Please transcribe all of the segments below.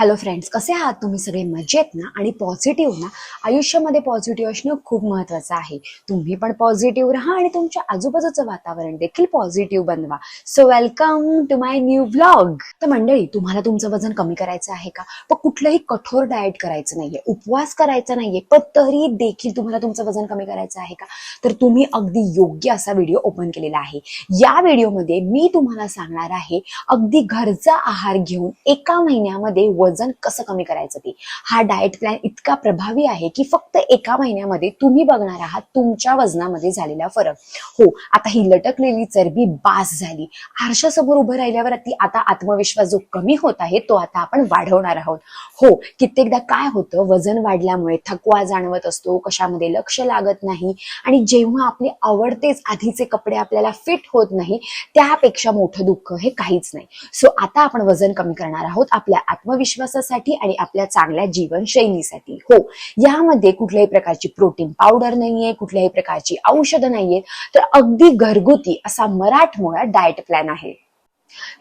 Hello friends कसे आहात तुम्ही? सगळे मजेत ना? आणि पॉझिटिव्ह ना? आयुष्यामध्ये पॉझिटिव्ह असणं खूप महत्वाचं आहे. तुम्ही पण पॉझिटिव्ह राहा आणि तुमच्या आजूबाजूचं वातावरण देखील पॉझिटिव्ह बनवा. So welcome to my new blog तर मंडळी तुम्हाला तुमचं वजन कमी करायचं आहे का? पण कुठलंही कठोर डाएट करायचं नाहीये. उपवास करायचा नाहीये पण तरी देखील तुम्हाला तुमचं वजन कमी करायचं आहे का? तर तुम्ही अगदी योग्य असा व्हिडिओ ओपन केलेला आहे. या व्हिडिओमध्ये मी तुम्हाला सांगणार आहे अगदी घरचा आहार घेऊन एका महिन्यामध्ये वजन कसं कमी करायचं ते? हा डाएट प्लॅन इतका प्रभावी आहे की फक्त एका महिन्यामध्ये तुम्ही बघणार आहात तुमच्या वजनामध्ये झालेला फरक. हो आता ही लटकलेली चरबी बास झाली. आरशासमोर उभं राहिल्यावर ती आता आत्मविश्वास जो कमी होत आहे तो आता आपण वाढवणार आहोत. हो कित्येकदा काय होतं? वजन वाढल्यामुळे थकवा जाणवत असतो कशामध्ये लक्ष लागत नाही आणि जेव्हा आपले आवडतेच आधीचे कपडे आपल्याला फिट होत नाही त्यापेक्षा मोठं दुःख हे काहीच नाही. सो आता आपण वजन कमी करणार आहोत आपल्या आत्मविश्वास आत्मविश्वासासाठी आणि आपल्या चांगल्या जीवनशैलीसाठी. हो यामध्ये कुठल्याही प्रकारची प्रोटीन पावडर नाहीये कुठल्याही प्रकारची औषधं नाहीये. तर अगदी घरगुती असा मराठमोळा डाएट प्लॅन आहे.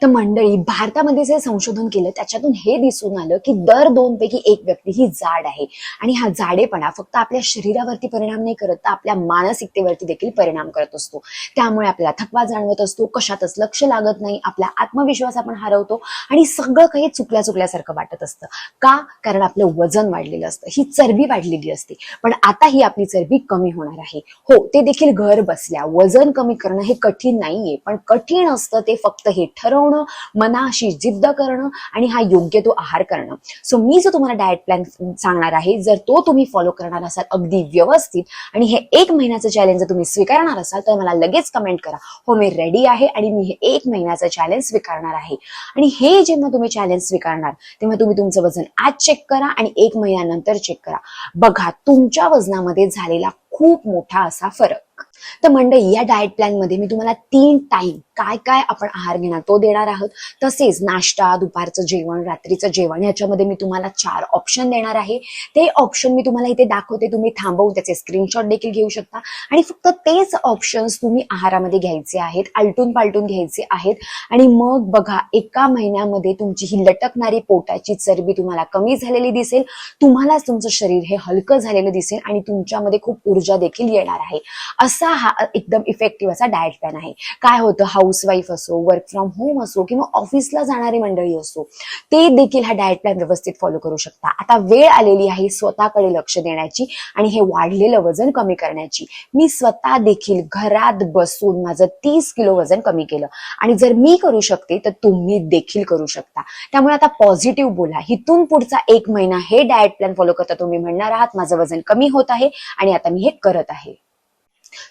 तर मंडळी भारतामध्ये जे संशोधन केलं त्याच्यातून हे दिसून आलं की दर दोन पैकी एक व्यक्ती ही जाड आहे. आणि हा जाडेपणा फक्त आपल्या शरीरावरती परिणाम नाही करत तर आपल्या मानसिकतेवरती देखील परिणाम करत असतो. त्यामुळे आपल्याला थकवा जाणवत असतो कशातच लक्ष लागत नाही आपला आत्मविश्वास आपण हरवतो आणि सगळं काही चुकल्या चुकल्यासारखं वाटत असतं. का? कारण आपलं वजन वाढलेलं असतं ही चरबी वाढलेली असते. पण आता ही आपली चरबी कमी होणार आहे. हो ते देखील घर बसल्या. वजन कमी करणं हे कठीण नाहीये पण कठीण असतं ते फक्त हे ठरवणं मनाशी जिद्द करणं आणि हा योग्य तो आहार करणं. सो मी जो तुम्हाला डाएट प्लॅन सांगणार आहे जर तो तुम्ही फॉलो करणार असाल अगदी व्यवस्थित आणि हे एक महिन्याचं चॅलेंज जर तुम्ही स्वीकारणार असाल तर मला लगेच कमेंट करा. हो मी रेडी आहे आणि मी हे एक महिन्याचं चॅलेंज स्वीकारणार आहे. आणि हे जेव्हा तुम्ही चॅलेंज स्वीकारणार तेव्हा तुम्ही तुमचं वजन आज चेक करा आणि एक महिन्यानंतर चेक करा. बघा तुमच्या वजनामध्ये झालेला खूप मोठा असा फरक. तर मंडळी या डाएट प्लॅनमध्ये मी तुम्हाला तीन टाईम काय काय आपण आहार घेणार तो देणार आहोत. तसेच नाश्ता दुपारचं जेवण रात्रीचं जेवण ह्याच्यामध्ये मी तुम्हाला चार ऑप्शन देणार आहे. ते ऑप्शन मी तुम्हाला इथे दाखवते तुम्ही थांबवून त्याचे स्क्रीनशॉट देखील घेऊ शकता. आणि फक्त तेच ऑप्शन्स तुम्ही आहारामध्ये घ्यायचे आहेत आलटून पालटून घ्यायचे आहेत. आणि मग बघा एका महिन्यामध्ये तुमची ही लटकणारी पोटाची चरबी तुम्हाला कमी झालेली दिसेल तुम्हालाच तुमचं शरीर हे हलकं झालेलं दिसेल आणि तुमच्यामध्ये खूप ऊर्जा देखील येणार आहे. असा हा एकदम इफेक्टिव्ह असा डाएट प्लॅन आहे. काय होतं? हाऊसवाईफ असो वर्क फ्रॉम होम असो किंवा ऑफिसला जाणारी मंडळी असो ते देखील हा डाएट प्लॅन व्यवस्थित फॉलो करू शकता. आता वेळ आलेली आहे स्वतःकडे लक्ष देण्याची आणि हे वाढलेलं वजन कमी करण्याची. मी स्वतः देखील घरात बसून माझं तीस किलो वजन कमी केलं. आणि जर मी करू शकते तर तुम्ही देखील करू शकता. त्यामुळे आता पॉझिटिव्ह बोला. इथून पुढचा एक महिना हे डाएट प्लॅन फॉलो करता तुम्ही म्हणणार आहात माझं वजन कमी होत आहे आणि आता मी हे करत आहे.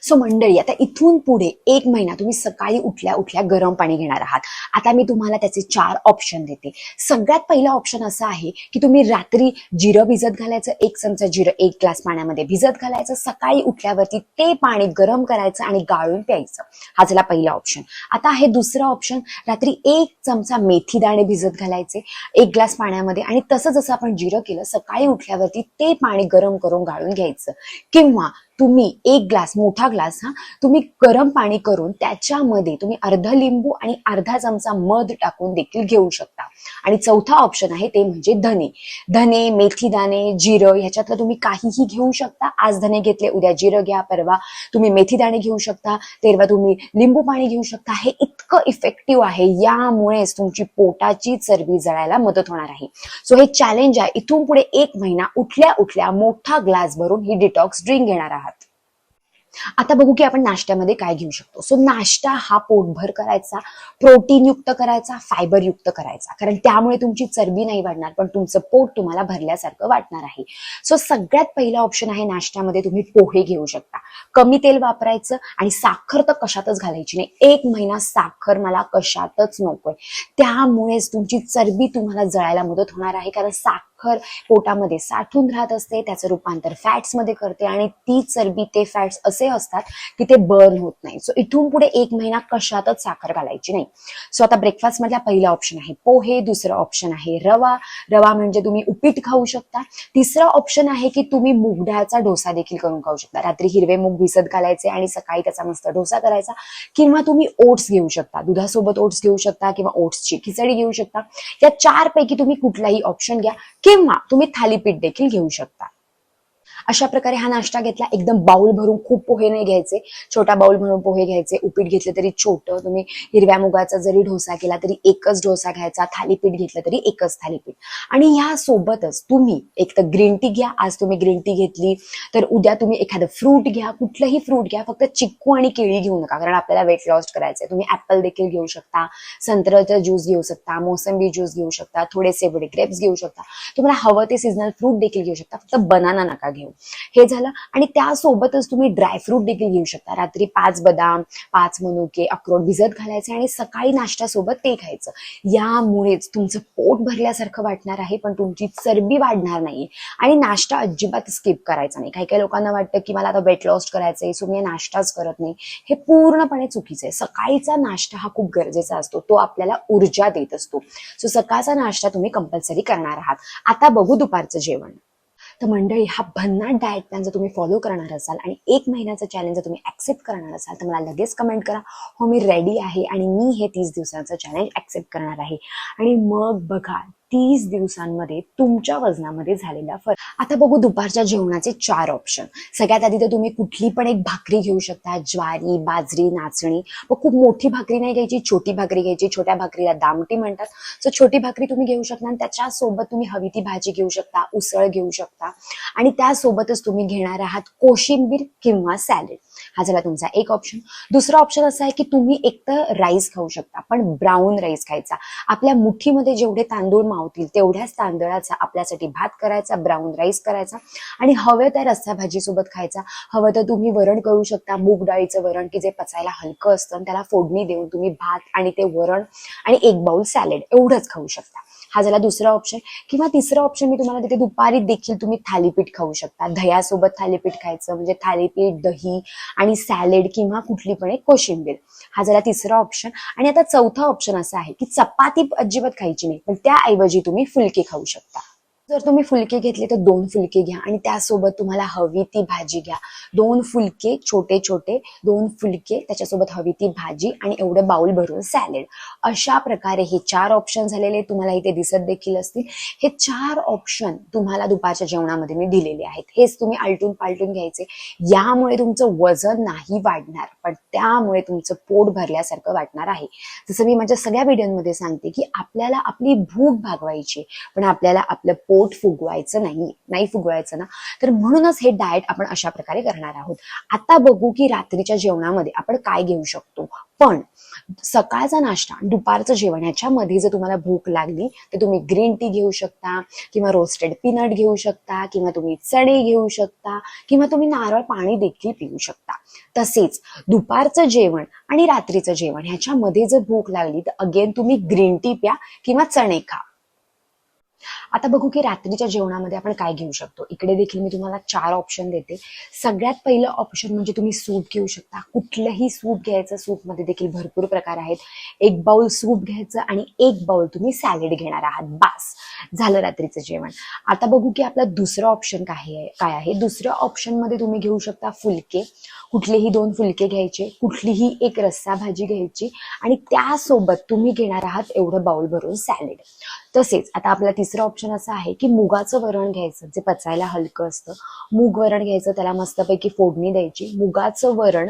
सो मंडळी आता इथून पुढे एक महिना तुम्ही सकाळी उठल्या उठल्या गरम पाणी घेणार आहात. आता मी तुम्हाला त्याचे चार ऑप्शन देते. सगळ्यात पहिला ऑप्शन असा आहे की तुम्ही रात्री जिरं भिजत घालायचं एक चमचा जिरं एक ग्लास पाण्यामध्ये भिजत घालायचं सकाळी उठल्यावरती ते पाणी गरम करायचं आणि गाळून प्यायचं. हा झाला पहिला ऑप्शन आता आहे दुसरा ऑप्शन रात्री एक चमचा मेथी दाणे भिजत घालायचे एक ग्लास पाण्यामध्ये आणि तसं जसं आपण जिरं केलं सकाळी उठल्यावरती ते पाणी गरम करून गाळून घ्यायचं. किंवा तुम्ही एक ग्लास मोठा ग्लास हा तुम्ही गरम पाणी करून त्याच्यामध्ये तुम्ही अर्ध लिंबू आणि अर्धा चमचा मध टाकून देखील घेऊ शकता. आणि चौथा ऑप्शन आहे ते म्हणजे धने. धने मेथी दाणे जिरं ह्याच्यातलं तुम्ही काहीही घेऊ शकता. आज धने घेतले उद्या जिरं घ्या परवा तुम्ही मेथी दाणे घेऊ शकता तेरवा तुम्ही लिंबू पाणी घेऊ शकता. हे इतकं इफेक्टिव्ह आहे यामुळेच तुमची पोटाची चरबी जळायला मदत होणार आहे. सो हे चॅलेंज आहे. इथून पुढे एक महिना उठल्या उठल्या मोठा ग्लास भरून ही डिटॉक्स ड्रिंक घेणार आहात. आता बघू की आपण नाश्त्यामध्ये काय घेऊ शकतो. सो नाश्ता हा पोटभर करायचा प्रोटीन युक्त करायचा फायबर युक्त करायचा. कारण त्यामुळे तुमची चरबी नाही वाढणार पण तुमचं पोट तुम्हाला भरल्यासारखं वाटणार आहे. सो सगळ्यात पहिला ऑप्शन आहे नाश्त्यामध्ये तुम्ही पोहे घेऊ शकता. कमी तेल वापरायचं आणि साखर तर कशातच घालायची नाही. एक महिना साखर मला कशातच नकोय. त्यामुळेच तुमची चरबी तुम्हाला जळायला मदत होणार आहे. कारण साखर साखर पोटामध्ये साठून राहत असते त्याचं रूपांतर फॅट्समध्ये करते आणि ती चरबी ते फॅट्स असे असतात की ते बर्न होत नाही. सो इथून पुढे एक महिना कशातच साखर घालायची नाही. सो आता ब्रेकफास्ट मधला पहिला ऑप्शन आहे पोहे दुसरं ऑप्शन आहे रवा. रवा म्हणजे तुम्ही उपीट खाऊ शकता. तिसरं ऑप्शन आहे की तुम्ही मूग डाळचा डोसा देखील करून खाऊ शकता. रात्री हिरवे मूग भिसत घालायचे आणि सकाळी त्याचा मस्त डोसा करायचा. किंवा तुम्ही ओट्स घेऊ शकता. दुधासोबत ओट्स घेऊ शकता किंवा ओट्सची खिचडी घेऊ शकता. या चार पैकी तुम्ही कुठलाही ऑप्शन घ्या. किंवा तुम्ही थालीपीठ देखील घेऊ शकता. अशा प्रकारे हा नाश्ता घेतला. एकदम बाउल भरून खूप पोहे नाही घ्यायचे. छोटा बाउल भरून पोहे घ्यायचे. उपीट घेतलं तरी छोटं. तुम्ही हिरव्या मुगाचा जरी डोसा केला तरी एकच डोसा घ्यायचा. थालीपीठ घेतलं तरी एकच थालीपीठ. आणि ह्या सोबतच तुम्ही एक तर ग्रीन टी घ्या. आज तुम्ही ग्रीन टी घेतली. तर उद्या तुम्ही एखादं फ्रूट घ्या. कुठलंही फ्रूट घ्या. फक्त चिक्कू आणि केळी घेऊ नका. कारण आपल्याला वेट लॉस करायचंय. तुम्ही ऍपल देखील घेऊ शकता. संत्र्याचा ज्यूस घेऊ शकता. मोसंबी ज्यूस घेऊ शकता. थोडेसे ग्रेप्स घेऊ शकता. तुम्हाला हवं ते सीझनल फ्रूट देखील घेऊ शकता. फक्त बनाना नका घेऊ. हे झालं. आणि त्यासोबतच तुम्ही ड्रायफ्रूट देखील घेऊ शकता. रात्री पाच बदाम पाच मनुके अक्रोड भिजत घालायचे आणि सकाळी नाश्त्यासोबत ते खायचं. यामुळेच तुमचं पोट भरल्यासारखं वाटणार आहे पण तुमची चरबी वाढणार नाहीये. आणि नाश्ता अजिबात स्किप करायचा नाही. काही काही लोकांना वाटतं की मला आता वेट लॉस करायचंय सो मी नाश्ताच करत नाही. हे पूर्णपणे चुकीचं आहे. सकाळीचा नाश्ता हा खूप गरजेचा असतो. तो आपल्याला ऊर्जा देत असतो. सो सकाळचा नाश्ता तुम्ही कंपल्सरी करणार आहात. आता बघू दुपारचं जेवण. तर मंडळी हा भन्नाट डाएट प्लॅन जर तुम्ही फॉलो करणार असाल आणि एक महिन्याचं चॅलेंज जर तुम्ही ॲक्सेप्ट करणार असाल तर मला लगेच कमेंट करा. हो मी रेडी आहे आणि मी हे तीस दिवसांचं चॅलेंज ॲक्सेप्ट करणार आहे. आणि मग बघा तीस दिवसांमध्ये तुमच्या वजनामध्ये झालेला फरक. आता बघू दुपारच्या जेवणाचे चार ऑप्शन सगळ्यात आधी तर तुम्ही कुठली पण एक भाकरी घेऊ शकता. ज्वारी बाजरी नाचणी. व खूप मोठी भाकरी नाही घ्यायची छोटी भाकरी घ्यायची. छोट्या भाकरीला दामटी म्हणतात. सो छोटी भाकरी तुम्ही घेऊ शकता आणि त्याच्यासोबत तुम्ही हवी ती भाजी घेऊ शकता उसळ घेऊ शकता. आणि त्यासोबतच तुम्ही घेणार आहात कोशिंबीर किंवा सॅलेड. हा झाला तुमचा एक ऑप्शन दुसरा ऑप्शन असा आहे की तुम्ही एक तर राईस खाऊ शकता पण ब्राऊन राईस खायचा. आपल्या मुठीमध्ये जेवढे तांदूळ मावतील तेवढ्याच तांदळाचा आपल्यासाठी भात करायचा ब्राऊन राईस करायचा आणि हवे त्या रस्सा भाजी सोबत खायचा. हवं तर तुम्ही वरण करू शकता मूग डाळीचं वरण की जे पचायला हलकं असतं त्याला फोडणी देऊन तुम्ही भात आणि ते वरण आणि एक बाउल सॅलेड एवढंच खाऊ शकता. हा झाला दुसरा ऑप्शन किंवा तिसरा ऑप्शन मी तुम्हाला देते दुपारी देखील तुम्ही थालीपीठ खाऊ शकता. दह्यासोबत थालीपीठ खायचं म्हणजे थालीपीठ दही आणि सॅलेड किंवा कुठली पण एक कोशिंबीर. हा झाला तिसरा ऑप्शन आणि आता चौथा ऑप्शन असा आहे की चपाती अजिबात खायची नाही पण त्याऐवजी तुम्ही फुलके खाऊ शकता. जर तुम्ही फुलके घेतले तर दोन फुलके घ्या आणि त्यासोबत तुम्हाला हवी ती भाजी घ्या. दोन फुलके छोटे छोटे दोन फुलके त्याच्यासोबत हवी ती भाजी आणि एवढं बाउल भरून सॅलेड अशा प्रकारे हे चार ऑप्शन झालेले तुम्हाला इथे दिसत देखील असतील. हे चार ऑप्शन तुम्हाला दुपारच्या जेवणामध्ये मी दिलेले आहेत. हेच तुम्ही आलटून पालटून घ्यायचे. यामुळे तुमचं वजन नाही वाढणार पण त्यामुळे तुमचं पोट भरल्यासारखं वाटणार आहे. जसं मी माझ्या सगळ्या व्हिडिओमध्ये सांगते की आपल्याला आपली भूक भागवायची पण आपल्याला आपलं पोट फुगवायचं नाही नाही फुगवायचं ना? तर म्हणूनच हे डाएट आपण अशा प्रकारे करणार आहोत. आता बघू की रात्रीच्या जेवणामध्ये आपण काय घेऊ शकतो. पण सकाळचा नाश्ता दुपारचं जेवण ह्याच्यामध्ये जर तुम्हाला भूक लागली तर तुम्ही ग्रीन टी घेऊ शकता किंवा रोस्टेड पीनट घेऊ शकता किंवा तुम्ही चणे घेऊ शकता किंवा तुम्ही नारळ पाणी देखील पिऊ शकता. तसेच दुपारचं जेवण आणि रात्रीचं जेवण ह्याच्यामध्ये जर भूक लागली तर अगेन तुम्ही ग्रीन टी प्या किंवा चणे खा. आता बघू की रात्रीच्या जेवणामध्ये आपण काय घेऊ शकतो. इकडे देखील मी तुम्हाला चार ऑप्शन देते. सगळ्यात पहिलं ऑप्शन म्हणजे तुम्ही सूप घेऊ शकता. कुठलंही सूप घ्यायचं सूपमध्ये देखील भरपूर प्रकार आहेत. एक बाउल सूप घ्यायचं आणि एक बाउल तुम्ही सॅलेड घेणार आहात. बास झालं रात्रीचं जेवण. आता बघू की आपला दुसरं ऑप्शन काय आहे काय आहे? दुसऱ्या ऑप्शनमध्ये तुम्ही घेऊ शकता फुलके. कुठलेही दोन फुलके घ्यायचे कुठलीही एक रस्सा भाजी घ्यायची आणि त्यासोबत तुम्ही घेणार आहात एवढं बाउल भरून सॅलेड तसेच आता आपला तिसरा ऑप्शन असा आहे की मुगाचं वरण घ्यायचं जे पचायला हलकं असतं मूग वरण घ्यायचं त्याला मस्तपैकी फोडणी द्यायची. मुगाचं वरण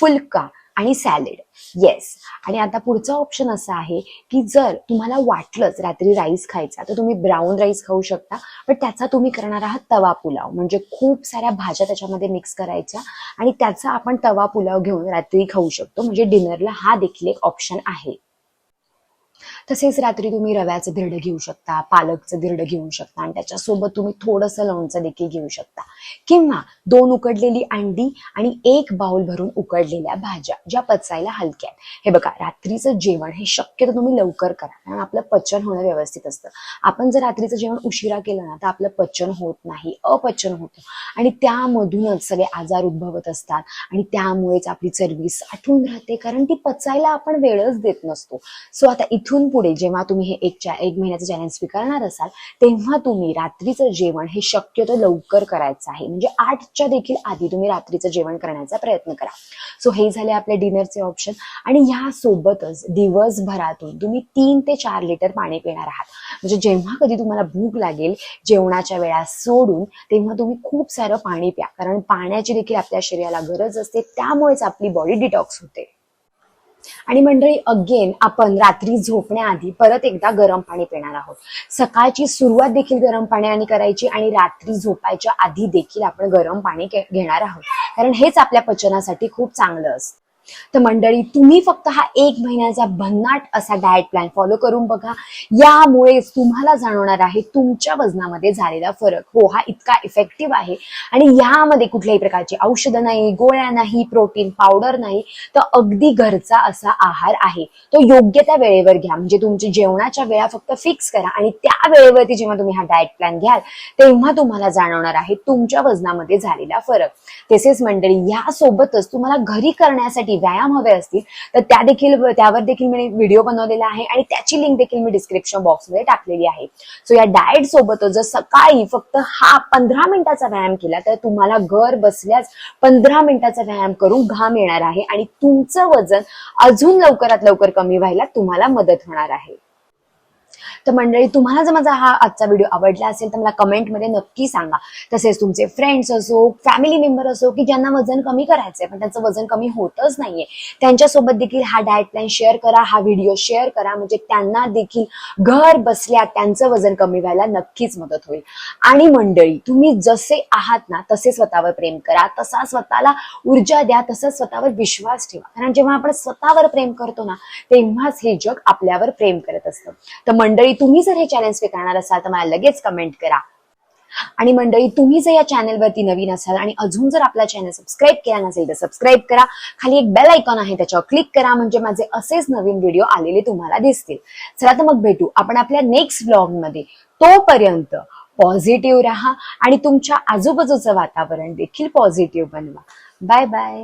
फुलका आणि सॅलेड येस आणि आता पुढचा ऑप्शन असा आहे की जर तुम्हाला वाटलंच रात्री राईस खायचा तर तुम्ही ब्राऊन राईस खाऊ शकता पण त्याचा तुम्ही करणार आहात तवा पुलाव. म्हणजे खूप साऱ्या भाज्या त्याच्यामध्ये मिक्स करायच्या आणि त्याचा आपण तवा पुलाव घेऊन रात्री खाऊ शकतो. म्हणजे डिनरला हा देखील एक ऑप्शन आहे. तसेच रात्री तुम्ही रव्याचं धिरडं घेऊ शकता पालकचं धिरडं घेऊ शकता आणि त्याच्यासोबत तुम्ही थोडंसं लोणचं देखील घेऊ शकता. किंवा दोन उकडलेली अंडी आणि एक बाउल भरून उकडलेल्या भाज्या ज्या पचायला हलक्या आहेत. हे बघा रात्रीचं जेवण हे शक्यतो तुम्ही लवकर करा कारण आपलं पचन होणं व्यवस्थित असतं. आपण जर रात्रीचं जेवण उशिरा केलं ना तर आपलं पचन होत नाही अपचन होतं. आणि त्यामधूनच सगळे आजार उद्भवत असतात आणि त्यामुळेच आपली चरबी साठून राहते कारण ती पचायला आपण वेळच देत नसतो. सो आता इथून पुढे जेव्हा तुम्ही हे एक एक महिन्याचं चॅलेंज स्वीकारणार असाल तेव्हा तुम्ही रात्रीचं जेवण हे शक्यतो लवकर करायचं आहे. म्हणजे आठच्या देखील आधी तुम्ही रात्रीचं जेवण करण्याचा प्रयत्न करा. सो हे झाले आपले डिनरचे ऑप्शन आणि ह्या सोबतच दिवसभरातून तुम्ही तीन ते चार लिटर पाणी पिणार आहात. म्हणजे जेव्हा कधी तुम्हाला भूक लागेल जेवणाच्या वेळा सोडून तेव्हा तुम्ही खूप सारं पाणी प्या. कारण पाण्याची देखील आपल्या शरीराला गरज असते त्यामुळेच आपली बॉडी डिटॉक्स होते. आणि मंडळी अगेन आपण रात्री झोपण्याआधी परत एकदा गरम पाणी पिणार आहोत. सकाळची सुरुवात देखील गरम पाण्याने करायची आणि रात्री झोपायच्या आधी देखील आपण गरम पाणी घेणार आहोत. कारण हेच आपल्या पचनासाठी खूप चांगलं असतं. तर मंडळी तुम्ही फक्त हा एक महिन्याचा भन्नाट असा डाएट प्लॅन फॉलो करून बघा. यामुळेच तुम्हाला जाणवणार आहे तुमच्या वजनामध्ये झालेला फरक. हो हा इतका इफेक्टिव्ह आहे. आणि यामध्ये कुठल्याही प्रकारची औषधं नाही गोळ्या नाही प्रोटीन पावडर नाही. तर अगदी घरचा असा आहार आहे. तो योग्य त्या वेळेवर घ्या. म्हणजे तुमची जेवणाच्या वेळा फक्त फिक्स करा. आणि त्या वेळेवरती जेव्हा तुम्ही हा डाएट प्लॅन घ्याल तेव्हा तुम्हाला जाणवणार आहे तुमच्या वजनामध्ये झालेला फरक. तसेच मंडळी यासोबतच तुम्हाला घरी करण्यासाठी व्यायाम हवे असतील तर त्या देखील त्यावर देखील मी व्हिडिओ बनवलेला आहे आणि त्याची लिंक देखील मी डिस्क्रिप्शन बॉक्समध्ये टाकलेली आहे. सो या डाएट सोबतच जर सकाळी फक्त हा पंधरा मिनिटाचा व्यायाम केला तर तुम्हाला घर बसल्याच पंधरा मिनिटाचा व्यायाम करून घाम येणार आहे आणि तुमचं वजन अजून लवकरात लवकर कमी व्हायला तुम्हाला मदत होणार आहे. तर मंडळी तुम्हाला जर माझा हा आजचा व्हिडिओ आवडला असेल तर मला कमेंटमध्ये नक्की सांगा. तसेच तुमचे फ्रेंड्स असो फॅमिली मेंबर असो की ज्यांना वजन कमी करायचंय पण त्यांचं वजन कमी होतच नाहीये त्यांच्यासोबत देखील हा डाएट प्लॅन शेअर करा हा व्हिडिओ शेअर करा. म्हणजे त्यांना देखील घर बसल्या त्यांचं वजन कमी व्हायला नक्कीच मदत होईल. आणि मंडळी तुम्ही जसे आहात ना तसे स्वतःवर प्रेम करा. तसा स्वतःला ऊर्जा द्या तसा स्वतःवर विश्वास ठेवा. कारण जेव्हा आपण स्वतःवर प्रेम करतो ना तेव्हाच हे जग आपल्यावर प्रेम करत असतं. तर मंडळी तुम्ही जर हे चॅलेंज स्वीकारणार असाल तर मला लगेच कमेंट करा. आणि मंडळी तुम्ही जर या चॅनलवरती नवीन असाल आणि अजून जर आपला चॅनल सबस्क्राईब केला नसेल तर सबस्क्राईब करा. खाली एक बेल आयकॉन आहे त्याच्यावर क्लिक करा. म्हणजे माझे असेच नवीन व्हिडिओ आलेले तुम्हाला दिसतील. चला तर मग भेटू. आपण आपल्या नेक्स्ट ब्लॉगमध्ये. तोपर्यंत पॉझिटिव्ह राहा आणि तुमच्या आजूबाजूचं वातावरण देखील पॉझिटिव्ह बनवा. Bye bye